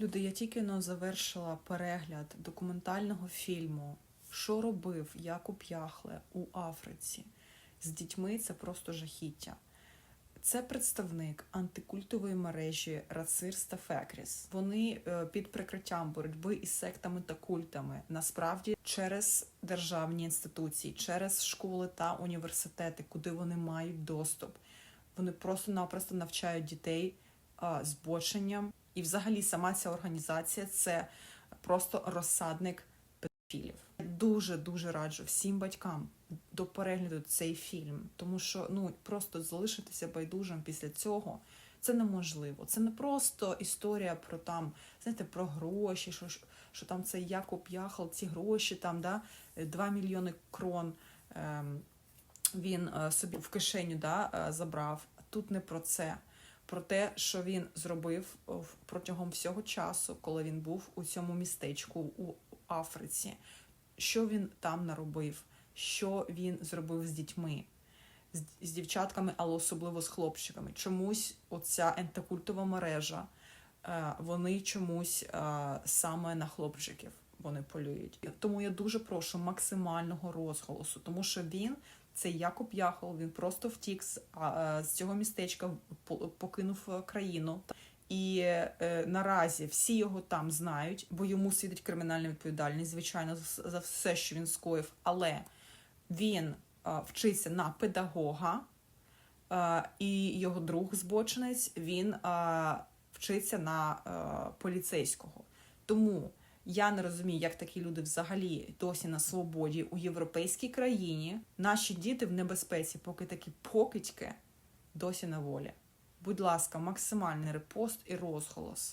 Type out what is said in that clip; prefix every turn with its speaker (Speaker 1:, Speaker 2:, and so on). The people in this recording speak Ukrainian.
Speaker 1: Люди, я тільки но завершила перегляд документального фільму Що робив Якуб Яхле у Африці з дітьми. Це просто жахіття. Це представник антикультової мережі Рацирс та Фекріс. Вони е, під прикриттям боротьби із сектами та культами насправді через державні інституції, через школи та університети, куди вони мають доступ. Вони просто-напросто навчають дітей збоченням. І взагалі сама ця організація це просто розсадник педофілів. Дуже дуже раджу всім батькам до перегляду цей фільм, тому що ну просто залишитися байдужим після цього це неможливо. Це не просто історія про там, знаєте, про гроші, що, що там цей Якоб Яхал, ці гроші, там да, 2 мільйони крон. Ем, він е, собі в кишеню да, е, забрав. Тут не про це. Про те, що він зробив е, протягом всього часу, коли він був у цьому містечку у Африці, що він там наробив, що він зробив з дітьми, з, дівчатками, але особливо з хлопчиками. Чомусь оця ентакультова мережа, е, вони чомусь е, саме на хлопчиків вони полюють. Тому я дуже прошу максимального розголосу, тому що він. Це Якоб Яхол, він просто втік з, е, з цього містечка, по- покинув е, країну. І е, наразі всі його там знають, бо йому світить кримінальна відповідальність, звичайно, за все, що він скоїв. Але він е, вчиться на педагога, е, і його друг збочинець він е, вчиться на е, поліцейського. Тому я не розумію, як такі люди взагалі досі на свободі у європейській країні. Наші діти в небезпеці, поки такі покидьки досі на волі. Будь ласка, максимальний репост і розголос.